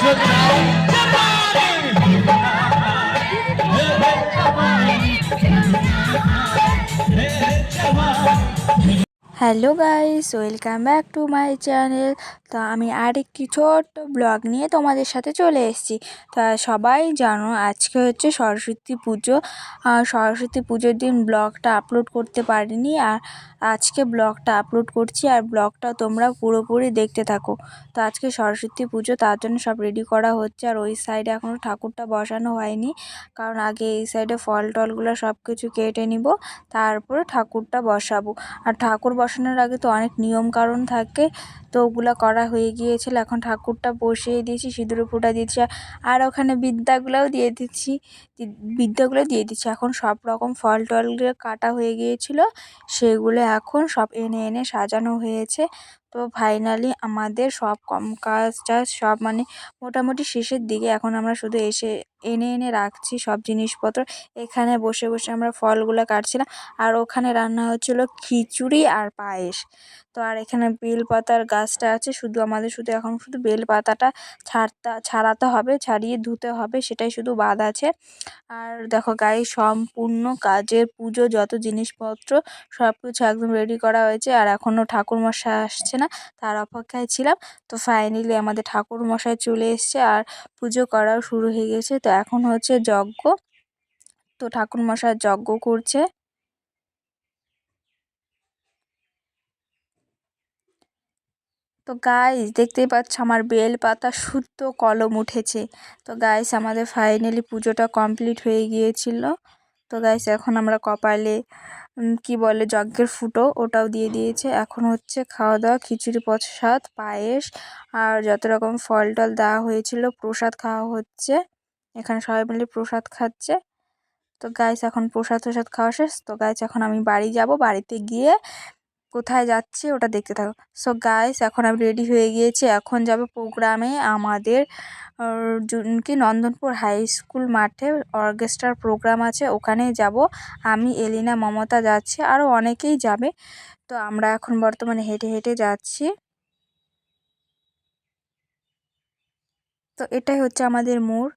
Come on! Hello guys, welcome back to my channel. তো আমি আরেকটি ছোট্ট ব্লগ নিয়ে তোমাদের সাথে চলে এসেছি। তা সবাই জানো আজকে হচ্ছে সরস্বতী পুজো। সরস্বতী পুজোর দিন ব্লগটা আপলোড করতে পারিনি। আর আজকে ব্লগটা আপলোড করছি আর ব্লগটা তোমরা পুরোপুরি দেখতে থাকো। তো আজকে সরস্বতী পুজো, তার জন্য সব রেডি করা হচ্ছে। আর ওই সাইডে এখনও ঠাকুরটা বসানো হয়নি। কারণ আগে এই সাইডে ফল টলগুলো সব কিছু কেটে নিব, তারপরে ঠাকুরটা বসাবো। আর ঠাকুর বসানোর আগে তো অনেক নিয়ম কারণ থাকে, তো ওগুলো করা হয়ে গিয়েছিল। এখন ঠাকুরটা বসিয়ে দিয়েছি সিঁদুরে ফোঁটা দিয়েছি, আর ওখানে বিদ্যাগুলোও দিয়ে দিচ্ছি বিদ্যাগুলো দিয়ে দিচ্ছি। এখন সব রকম ফল টলগুলো কাটা হয়ে গিয়েছিল, সেগুলো এখন সব এনে এনে সাজানো হয়েছে। তো ফাইনালি আমাদের সব কম কাজ টাজ সব মানে মোটামুটি শেষের দিকে এখন আমরা শুধু এসে এনে এনে রাখছি সব জিনিসপত্র। এখানে বসে বসে আমরা ফলগুলো কাটছিলাম আর ওখানে রান্না হচ্ছিল খিচুড়ি আর পায়েস। তো আর এখানে বেল পাতার গাছটা আছে, শুধু আমাদের শুধু এখন শুধু বেল পাতাটা ছাড়তে, ছাড়াতে হবে, ছাড়িয়ে ধুতে হবে, সেটাই শুধু বাদ আছে। আর দেখো গায়ে সম্পূর্ণ কাজের পুজো, যত জিনিসপত্র সব কিছু একদম রেডি করা হয়েছে। আর এখনও ঠাকুরমশাই আসছে না, তার অপেক্ষায় ছিলাম। তো ফাইনালি আমাদের ঠাকুরমশাই চলে এসছে আর পুজো করাও শুরু হয়ে গেছে। তো এখন হচ্ছে যজ্ঞ। তো ঠাকুরমশাই যজ্ঞ করছে। তো গাইস দেখতেই পাচ্ছ আমার বেল পাতা শুদ্ধ কলম উঠেছে। তো গাইস আমাদের ফাইনালি পুজোটা কমপ্লিট হয়ে গিয়েছিল। তো গাইস এখন আমরা কপালে কি বলে, যজ্ঞের ফুটো ওটাও দিয়ে দিয়েছে। এখন হচ্ছে খাওয়া দাওয়া খিচুড়ি, প্রসাদ, পায়েস আর যত রকম ফল টল দেওয়া হয়েছিল, প্রসাদ খাওয়া হচ্ছে। এখানে সবাই মিলে প্রসাদ খাচ্ছে। তো গাইস এখন প্রসাদ প্রসাদ খাওয়া শেষ। তো গাইস এখন আমি বাড়ি যাব। বাড়িতে গিয়ে কোথায় যাচ্ছি ওটা দেখতে থাকো। সো গাইস এখন আমি রেডি হয়ে গিয়েছি। এখন যাব প্রোগ্রামে আমাদের কি নন্দনপুর হাই স্কুল মাঠে অর্কেস্ট্রার প্রোগ্রাম আছে। ওখানে যাব। আমি, এলিনা, মমতা যাচ্ছি। আরও অনেকেই যাবে। তো আমরা এখন বর্তমানে হেঁটে হেঁটে যাচ্ছি। তো এটাই হচ্ছে আমাদের মোড়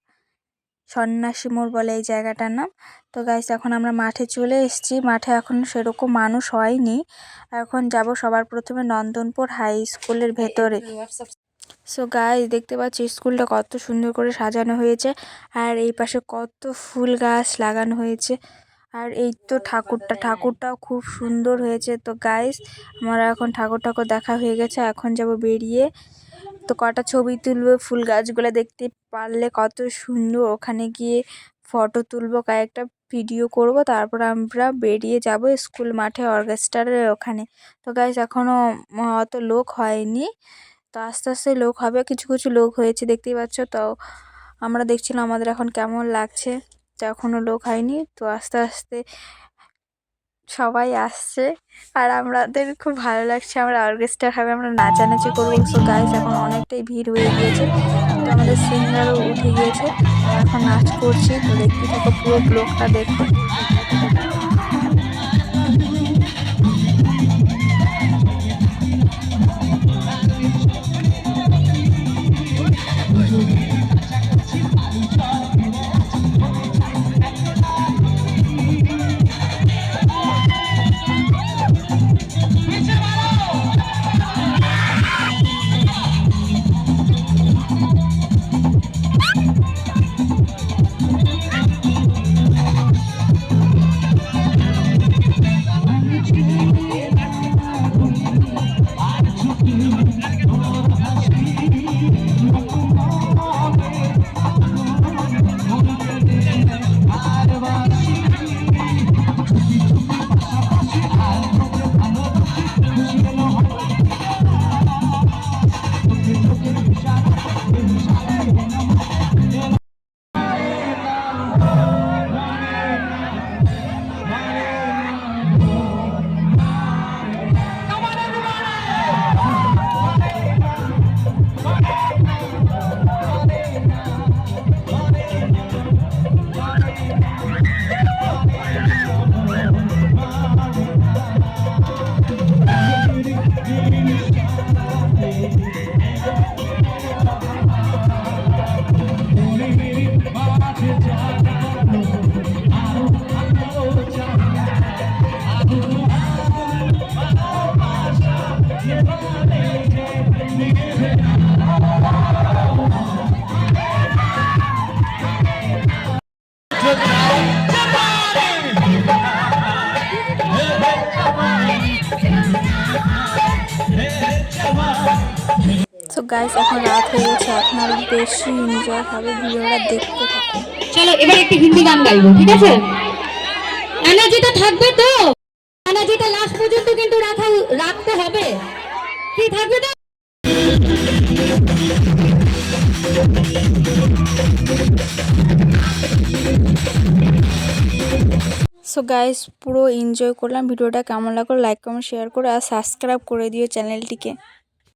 সন্ন্যাসী মোড় বলে এই জায়গাটার নাম। তো গাইস এখন আমরা মাঠে চলে এসেছি। মাঠে এখন সেরকম মানুষ হয়নি। এখন যাব সবার প্রথমে নন্দনপুর হাই স্কুলের ভেতরে। সো গাইস দেখতে পাচ্ছি স্কুলটা কত সুন্দর করে সাজানো হয়েছে। আর এই পাশে কত ফুল গাছ লাগানো হয়েছে। আর এই তো ঠাকুরটা, ঠাকুরটাও খুব সুন্দর হয়েছে। তো গাইস আমরা এখন ঠাকুর ঠাকুর দেখা হয়ে গেছে। এখন যাব বেরিয়ে তো কটা ছবি তুলবো, ফুল গাছগুলো দেখতে পারলে কত সুন্দর। ওখানে গিয়ে ফটো তুলবো, কয়েকটা ভিডিও করব, তারপর আমরা বেরিয়ে যাব স্কুল মাঠে অর্কেস্ট্রারের ওখানে। তো গাইজ এখনও অত লোক হয়নি। তো আস্তে আস্তে লোক হবে, কিছু কিছু লোক হয়েছে, দেখতেই পাচ্ছ। তো আমরা দেখছিলাম আমাদের এখন কেমন লাগছে, তো এখনও লোক হয়নি। তো আস্তে আস্তে সবাই আসছে। আর আমাদের খুব ভালো লাগছে আমরা অর্কেস্ট্রা হবে আমরা নাচানাচি করব। সো গাইস এখন অনেকটাই ভিড় হয়ে গিয়েছে। তো আমাদের সিঙ্গারও উঠে গিয়েছে। এখন নাচ করছি। তো দেখতে থাকো পুরো ব্লগটা দেখো। গাইস এখন রাত হয়ে গেছে আরও বেশি এনজয় হবে ভিডিওটা দেখতে থাকুন। চলো এবার একটি হিন্দি গান গাইবো ঠিক আছে? এনার্জিটা থাকবে তো? এনার্জিটা লাস্ট পর্যন্ত কিন্তু রাখা রাখতে হবে। কি থাকবে তো? সো গাইস পুরো এনজয় করলাম ভিডিওটা কেমন লাগল লাইক কমেন্ট শেয়ার করে আর সাবস্ক্রাইব করে দিও চ্যানেলটিকে।